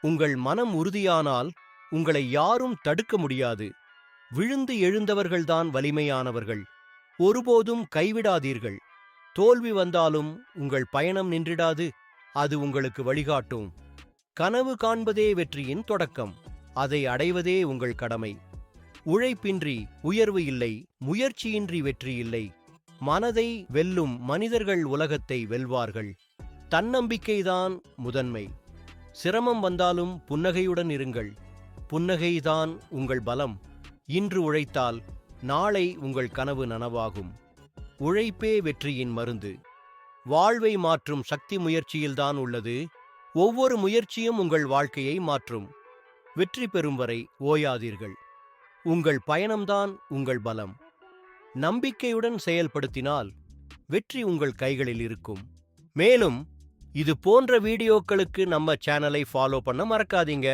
உங்கள் மனம் உறுதியானால் உங்களை யாரும் தடுக்க முடியாது. விழுந்து எழுந்தவர்கள்தான் வலிமையானவர்கள். ஒருபோதும் கைவிடாதீர்கள். தோல்வி வந்தாலும் உங்கள் பயணம் நின்றிடாது. அது உங்களுக்கு வழிகாட்டும். கனவு காண்பதே வெற்றியின் தொடக்கம். அதை அடைவதே உங்கள் கடமை. உழைப்பின்றி உயர்வு இல்லை முயற்சியின்றி வெற்றி இல்லை. மனதை வெல்லும் மனிதர்கள் உலகத்தை வெல்வார்கள். தன்னம்பிக்கைதான் முதன்மை. சிரமம் வந்தாலும் புன்னகையுடன் இருங்கள். புன்னகைதான் உங்கள் பலம். இன்று உழைத்தால் நாளை உங்கள் கனவு நனவாகும். உழைப்பே வெற்றியின் மருந்து. வாழ்வை மாற்றும் சக்தி முயற்சியில்தான் உள்ளது. ஒவ்வொரு முயற்சியும் உங்கள் வாழ்க்கையை மாற்றும். வெற்றி பெறும் வரை ஓயாதீர்கள். உங்கள் பயணம்தான் உங்கள் பலம். நம்பிக்கையுடன் செயல்படுத்தினால் வெற்றி உங்கள் கைகளில் இருக்கும். மேலும் இது போன்ற வீடியோக்களுக்கு நம்ம சேனலை ஃபாலோ பண்ண மறக்காதீங்க.